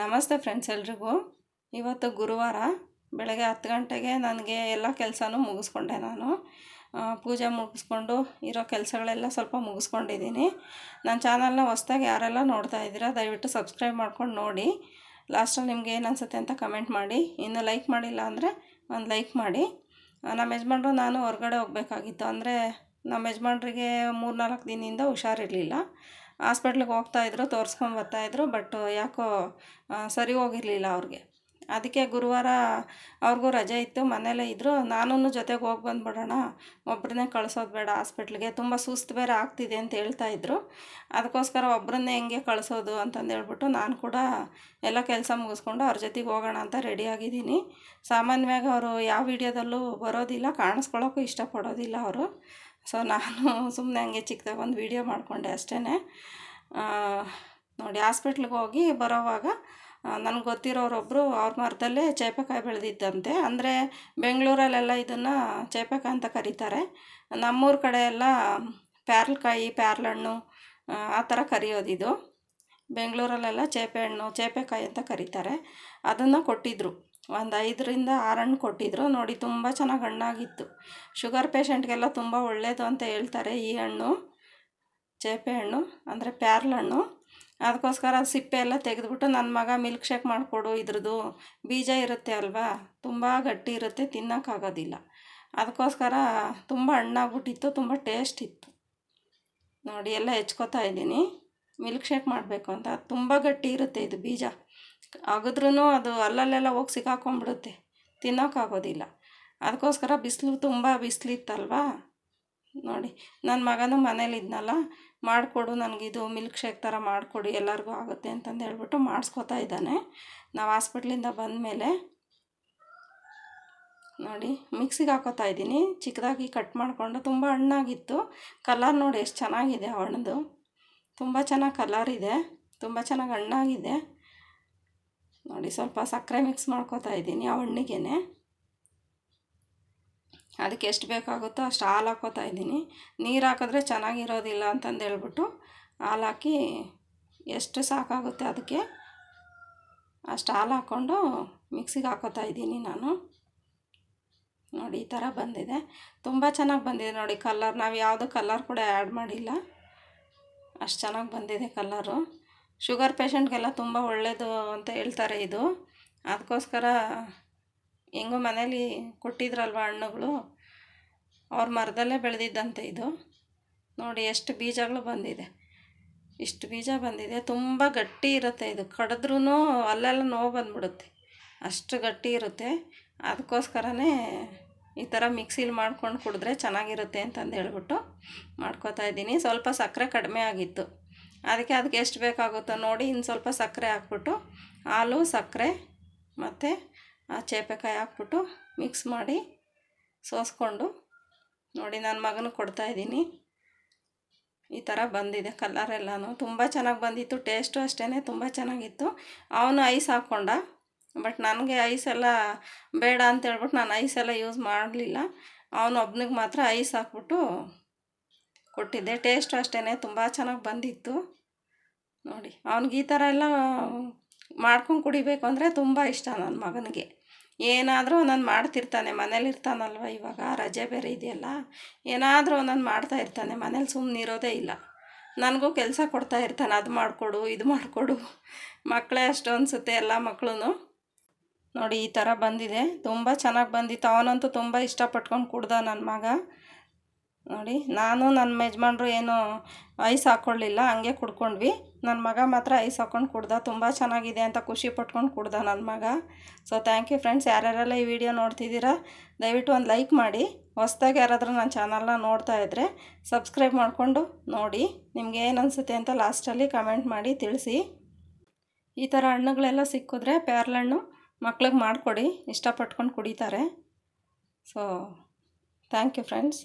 ನಮಸ್ತೆ ಫ್ರೆಂಡ್ಸ್ ಎಲ್ರಿಗೂ. ಇವತ್ತು ಗುರುವಾರ ಬೆಳಗ್ಗೆ ಹತ್ತು ಗಂಟೆಗೆ ನನಗೆ ಎಲ್ಲ ಕೆಲಸನೂ ಮುಗಿಸ್ಕೊಂಡೆ ನಾನು. ಪೂಜೆ ಮುಗಿಸ್ಕೊಂಡು ಇರೋ ಕೆಲಸಗಳೆಲ್ಲ ಸ್ವಲ್ಪ ಮುಗಿಸ್ಕೊಂಡಿದ್ದೀನಿ. ನನ್ನ ಚಾನಲ್ನ ಹೊಸ್ದಾಗಿ ಯಾರೆಲ್ಲ ನೋಡ್ತಾ ಇದ್ದೀರಾ, ದಯವಿಟ್ಟು ಸಬ್ಸ್ಕ್ರೈಬ್ ಮಾಡ್ಕೊಂಡು ನೋಡಿ. ಲಾಸ್ಟಲ್ಲಿ ನಿಮ್ಗೆ ಏನು ಅನಿಸುತ್ತೆ ಅಂತ ಕಮೆಂಟ್ ಮಾಡಿ. ಇನ್ನು ಲೈಕ್ ಮಾಡಿಲ್ಲ ಅಂದರೆ ಒಂದು ಲೈಕ್ ಮಾಡಿ. ನಮ್ಮ ಯಜಮಾನ್ರು ನಾನು ಹೊರಗಡೆ ಹೋಗಬೇಕಾಗಿತ್ತು. ಅಂದರೆ ನಮ್ಮ ಯಜಮಾನ್ರಿಗೆ ಮೂರು ನಾಲ್ಕು ದಿನದಿಂದ ಹುಷಾರಿರಲಿಲ್ಲ. ಹಾಸ್ಪಿಟ್ಲಿಗೆ ಹೋಗ್ತಾಯಿದ್ರು ತೋರಿಸ್ಕೊಂಡು ಬರ್ತಾಯಿದ್ರು ಬಟ್ ಯಾಕೋ ಸರಿ ಹೋಗಿರಲಿಲ್ಲ ಅವ್ರಿಗೆ. ಅದಕ್ಕೆ ಗುರುವಾರ ಅವ್ರಿಗೂ ರಜೆ ಇತ್ತು, ಮನೇಲೇ ಇದ್ದರು ನಾನು ಜೊತೆಗೆ ಹೋಗಿ ಬಂದುಬಿಡೋಣ ಒಬ್ಬರನ್ನೇ ಕಳಿಸೋದು ಬೇಡ, ಹಾಸ್ಪಿಟ್ಲಿಗೆ. ತುಂಬ ಸುಸ್ತು ಬೇರೆ ಆಗ್ತಿದೆ ಅಂತ ಹೇಳ್ತಾ ಇದ್ದರು ಅದಕ್ಕೋಸ್ಕರ ಒಬ್ಬರನ್ನೇ ಹೆಂಗೆ ಕಳಿಸೋದು ಅಂತಂದು ಹೇಳ್ಬಿಟ್ಟು ನಾನು ಕೂಡ ಎಲ್ಲ ಕೆಲಸ ಮುಗಿಸ್ಕೊಂಡು ಅವ್ರ ಜೊತೆಗೆ ಹೋಗೋಣ ಅಂತ ರೆಡಿಯಾಗಿದ್ದೀನಿ ಸಾಮಾನ್ಯವಾಗಿ ಅವರು ಯಾವ ವಿಡಿಯೋದಲ್ಲೂ ಬರೋದಿಲ್ಲ ಕಾಣಿಸ್ಕೊಳ್ಳೋಕ್ಕೂ ಇಷ್ಟಪಡೋದಿಲ್ಲ ಅವರು. ಸೊ, ನಾನು ಸುಮ್ಮನೆ ಹಂಗೆ ಚಿಕ್ಕದಾಗ ಒಂದು ವೀಡಿಯೋ ಮಾಡಿಕೊಂಡೆ ಅಷ್ಟೇ ನೋಡಿ, ಹಾಸ್ಪಿಟ್ಲಿಗೆ ಹೋಗಿ ಬರೋವಾಗ ನನಗೆ ಗೊತ್ತಿರೋರೊಬ್ಬರು ಅವ್ರ ಮರದಲ್ಲೇ ಚೇಪೆಕಾಯಿ ಬೆಳೆದಿದ್ದಂತೆ. ಅಂದರೆ ಬೆಂಗಳೂರಲ್ಲೆಲ್ಲ ಇದನ್ನು ಚೇಪೆಕಾಯಿ ಅಂತ ಕರೀತಾರೆ. ನಮ್ಮೂರ ಕಡೆ ಎಲ್ಲ ಪ್ಯಾರ್ಲಕಾಯಿ ಪ್ಯಾರ್ಲಹಣ್ಣು ಆ, ಥರ ಕರೆಯೋದಿದು ಬೆಂಗಳೂರಲ್ಲೆಲ್ಲ ಚೇಪೆ ಹಣ್ಣು ಚೇಪೆಕಾಯಿ ಅಂತ ಕರೀತಾರೆ. ಅದನ್ನು ಕೊಟ್ಟಿದ್ದರು ಒಂದು ಐದರಿಂದ ಆರು ಹಣ್ಣು ಕೊಟ್ಟಿದ್ದರು ನೋಡಿ ತುಂಬ ಚೆನ್ನಾಗಿ ಹಣ್ಣಾಗಿತ್ತು. ಶುಗರ್ ಪೇಷಂಟ್ಗೆಲ್ಲ ತುಂಬ ಒಳ್ಳೆಯದು ಅಂತ ಹೇಳ್ತಾರೆ ಈ ಹಣ್ಣು. ಚೇಪೆ ಹಣ್ಣು ಅಂದರೆ ಪ್ಯಾರ್ಲ ಹಣ್ಣು ಅದಕ್ಕೋಸ್ಕರ ಸಿಪ್ಪೆ ಎಲ್ಲ ತೆಗೆದ್ಬಿಟ್ಟು ನನ್ನ ಮಗ ಮಿಲ್ಕ್ ಶೇಕ್ ಮಾಡಿಕೊಡು, ಇದ್ರದ್ದು ಬೀಜ ಇರುತ್ತೆ ಅಲ್ವಾ? ತುಂಬ ಗಟ್ಟಿ ಇರುತ್ತೆ ತಿನ್ನೋಕ್ಕಾಗೋದಿಲ್ಲ ಅದಕ್ಕೋಸ್ಕರ ತುಂಬ ಹಣ್ಣಾಗ್ಬಿಟ್ಟಿತ್ತು ತುಂಬ ಟೇಸ್ಟ್ ಇತ್ತು. ನೋಡಿ, ಎಲ್ಲ ಹೆಚ್ಕೋತಾ ಇದ್ದೀನಿ. ಮಿಲ್ಕ್ ಶೇಕ್ ಮಾಡಬೇಕು ಅಂತ. ತುಂಬ ಗಟ್ಟಿ ಇರುತ್ತೆ ಇದು ಬೀಜ. ಅಗದ್ರೂ ಅದು ಅಲ್ಲಲ್ಲೆಲ್ಲ ಹೋಗಿ ಸಿಕ್ಕಾಕೊಂಡ್ಬಿಡುತ್ತೆ. ತಿನ್ನೋಕ್ಕಾಗೋದಿಲ್ಲ ಅದಕ್ಕೋಸ್ಕರ ಬಿಸಿಲು ತುಂಬ ಬಿಸಿಲಿತ್ತಲ್ವಾ? ನೋಡಿ ನನ್ನ ಮಗನೂ ಮನೇಲಿ ಇದ್ನಲ್ಲ, ಮಾಡಿಕೊಡು ನನಗಿದು ಮಿಲ್ಕ್ ಶೇಕ್ ಥರ ಮಾಡಿಕೊಡು, ಎಲ್ಲರಿಗೂ ಆಗುತ್ತೆ ಅಂತಂದು ಹೇಳ್ಬಿಟ್ಟು ಮಾಡಿಸ್ಕೊತಾ ಇದ್ದಾನೆ. ನಾವು ಹಾಸ್ಪಿಟ್ಲಿಂದ ಬಂದಮೇಲೆ ನೋಡಿ ಮಿಕ್ಸಿಗೆ ಹಾಕೋತಾ ಇದ್ದೀನಿ. ಚಿಕ್ಕದಾಗಿ ಕಟ್ ಮಾಡಿಕೊಂಡು ತುಂಬ ಹಣ್ಣಾಗಿತ್ತು. ಕಲರ್ ನೋಡಿ ಎಷ್ಟು ಚೆನ್ನಾಗಿದೆ ಆ ಹಣ್ಣದು. ತುಂಬ ಚೆನ್ನಾಗಿ ಕಲರ್ ಇದೆ, ತುಂಬ ಚೆನ್ನಾಗಿ ಹಣ್ಣಾಗಿದೆ. ನೋಡಿ, ಸ್ವಲ್ಪ ಸಕ್ಕರೆ ಮಿಕ್ಸ್ ಮಾಡ್ಕೋತಾ ಇದ್ದೀನಿ ಆ ಹಣ್ಣಿಗೆ ಅದಕ್ಕೆ ಎಷ್ಟು ಬೇಕಾಗುತ್ತೋ ಅಷ್ಟು ಹಾಲು ಹಾಕ್ಕೋತಾ ಇದ್ದೀನಿ. ನೀರು ಹಾಕಿದ್ರೆ ಚೆನ್ನಾಗಿರೋದಿಲ್ಲ ಅಂತಂದು ಹೇಳ್ಬಿಟ್ಟು ಹಾಲು ಹಾಕಿ ಎಷ್ಟು ಸಾಕಾಗುತ್ತೆ ಅದಕ್ಕೆ ಅಷ್ಟು ಹಾಲು ಹಾಕ್ಕೊಂಡು ಮಿಕ್ಸಿಗೆ ಹಾಕೋತಾ ಇದ್ದೀನಿ ನಾನು. ನೋಡಿ, ಈ ಥರ ಬಂದಿದೆ. ತುಂಬ ಚೆನ್ನಾಗಿ ಬಂದಿದೆ ನೋಡಿ ಕಲರ್ ನಾವು ಯಾವುದು ಕಲರ್ ಕೂಡ ಆ್ಯಡ್ ಮಾಡಿಲ್ಲ. ಅಷ್ಟು ಚೆನ್ನಾಗಿ ಬಂದಿದೆ ಕಲರು ಶುಗರ್ ಪೇಷಂಟ್ಗೆಲ್ಲ ತುಂಬ ಒಳ್ಳೆಯದು ಅಂತ ಹೇಳ್ತಾರೆ ಇದು. ಅದಕ್ಕೋಸ್ಕರ ಹೆಂಗೋ ಮನೇಲಿ ಕೊಟ್ಟಿದ್ರಲ್ವ ಹಣ್ಣುಗಳು? ಅವ್ರ ಮರದಲ್ಲೇ ಬೆಳೆದಿದ್ದಂತೆ ಇದು. ನೋಡಿ ಎಷ್ಟು ಬೀಜಗಳು ಬಂದಿದೆ. ಇಷ್ಟು ಬೀಜ ಬಂದಿದೆ. ತುಂಬ ಗಟ್ಟಿ ಇರುತ್ತೆ ಇದು. ಕಡಿದ್ರೂ ಅಲ್ಲೆಲ್ಲ ನೋವು ಬಂದ್ಬಿಡುತ್ತೆ. ಅಷ್ಟು ಗಟ್ಟಿ ಇರುತ್ತೆ. ಅದಕ್ಕೋಸ್ಕರನೇ ಈ ಥರ ಮಿಕ್ಸಿಲಿ ಮಾಡ್ಕೊಂಡು ಕುಡಿದ್ರೆ ಚೆನ್ನಾಗಿರುತ್ತೆ ಅಂತಂದು ಹೇಳ್ಬಿಟ್ಟು ಮಾಡ್ಕೋತಾ ಇದ್ದೀನಿ. ಸ್ವಲ್ಪ ಸಕ್ಕರೆ ಕಡಿಮೆ ಆಗಿತ್ತು. ಅದಕ್ಕೆ ಅದಕ್ಕೆ ಎಷ್ಟು ಬೇಕಾಗುತ್ತೋ ನೋಡಿ ಇನ್ನು ಸ್ವಲ್ಪ ಸಕ್ಕರೆ ಹಾಕ್ಬಿಟ್ಟು, ಹಾಲು, ಸಕ್ಕರೆ ಮತ್ತು ಆ ಚೇಪೆಕಾಯಿ ಹಾಕ್ಬಿಟ್ಟು ಮಿಕ್ಸ್ ಮಾಡಿ ಸೋಸ್ಕೊಂಡು ನೋಡಿ ನನ್ನ ಮಗನಿಗೆ ಕೊಡ್ತಾಯಿದ್ದೀನಿ ಈ ಥರ ಬಂದಿದೆ ಕಲರ್ ಎಲ್ಲನೂ. ತುಂಬ ಚೆನ್ನಾಗಿ ಬಂದಿತ್ತು ಟೇಸ್ಟು ಅಷ್ಟೇ ತುಂಬ ಚೆನ್ನಾಗಿತ್ತು. ಅವನು ಐಸ್ ಹಾಕ್ಕೊಂಡ ಬಟ್ ನನಗೆ ಐಸ್ ಎಲ್ಲ ಬೇಡ ಅಂತ ಹೇಳ್ಬಿಟ್ಟು ನಾನು ಎಲ್ಲ ಯೂಸ್ ಮಾಡಲಿಲ್ಲ. ಅವನು ಒಬ್ನಿಗೆ ಮಾತ್ರ ಐಸ್ ಹಾಕ್ಬಿಟ್ಟು ಕೊಟ್ಟಿದ್ದೆ. ಟೇಸ್ಟು ಅಷ್ಟೇ ತುಂಬ ಚೆನ್ನಾಗಿ ಬಂದಿತ್ತು. ನೋಡಿ, ಅವ್ನಿಗೆ ಈ ಥರ ಎಲ್ಲ ಮಾಡ್ಕೊಂಡು ಕುಡಿಬೇಕು ಅಂದರೆ ತುಂಬ ಇಷ್ಟ ನನ್ನ ಮಗನಿಗೆ. ಏನಾದರೂ ಒಂದೊಂದು ಮಾಡ್ತಿರ್ತಾನೆ, ಮನೇಲಿ ಇರ್ತಾನಲ್ವ ಇವಾಗ? ರಜೆ ಬೇರೆ ಇದೆಯಲ್ಲ? ಏನಾದರೂ ಒಂದೊಂದು ಮಾಡ್ತಾ ಇರ್ತಾನೆ, ಮನೇಲಿ ಸುಮ್ಮನೆ ಇರೋದೇ ಇಲ್ಲ. ನನಗೂ ಕೆಲಸ ಕೊಡ್ತಾ ಇರ್ತಾನೆ, ಅದು ಮಾಡಿಕೊಡು, ಇದು ಮಾಡಿಕೊಡು. ಮಕ್ಕಳೇ ಅಷ್ಟು ಅನಿಸುತ್ತೆ ಎಲ್ಲ ಮಕ್ಕಳು ನೋಡಿ, ಈ ಥರ ಬಂದಿದೆ. ತುಂಬ ಚೆನ್ನಾಗಿ ಬಂದಿತ್ತು. ಅವನಂತೂ ತುಂಬ ಇಷ್ಟಪಟ್ಕೊಂಡು ಕುಡ್ದ ನನ್ನ ಮಗ. ನೋಡಿ, ನಾನು ನನ್ನ ಯಜಮಾನ್ರು ಏನು ಐಸ್ ಹಾಕ್ಕೊಳ್ಳಿಲ್ಲ ಹಂಗೆ ಕುಡ್ಕೊಂಡ್ವಿ. ನನ್ನ ಮಗ ಮಾತ್ರ ಐಸ್ ಹಾಕ್ಕೊಂಡು ಕುಡ್ದ, ತುಂಬ ಚೆನ್ನಾಗಿದೆ ಅಂತ ಖುಷಿ ಪಟ್ಕೊಂಡು ಕುಡ್ದ ನನ್ನ ಮಗ. ಸೊ ಥ್ಯಾಂಕ್ ಯು ಫ್ರೆಂಡ್ಸ್ ಯಾರ್ಯಾರೆಲ್ಲ ಈ ವಿಡಿಯೋ ನೋಡ್ತಿದ್ದೀರಾ, ದಯವಿಟ್ಟು ಒಂದು ಲೈಕ್ ಮಾಡಿ. ಹೊಸ್ದಾಗಿ ಯಾರಾದರೂ ನನ್ನ ಚಾನಲ್ನ ನೋಡ್ತಾ ಇದ್ದರೆ ಸಬ್ಸ್ಕ್ರೈಬ್ ಮಾಡಿಕೊಂಡು ನೋಡಿ. ನಿಮ್ಗೆ ಏನು ಅನಿಸುತ್ತೆ ಅಂತ ಲಾಸ್ಟಲ್ಲಿ ಕಮೆಂಟ್ ಮಾಡಿ ತಿಳಿಸಿ. ಈ ಥರ ಹಣ್ಣುಗಳೆಲ್ಲ ಸಿಕ್ಕಿದ್ರೆ ಪ್ಯಾರ್ಲಣ್ಣು ಮಕ್ಳಿಗೆ ಮಾಡಿಕೊಡಿ, ಇಷ್ಟಪಟ್ಕೊಂಡು ಕುಡಿತಾರೆ. So thank you friends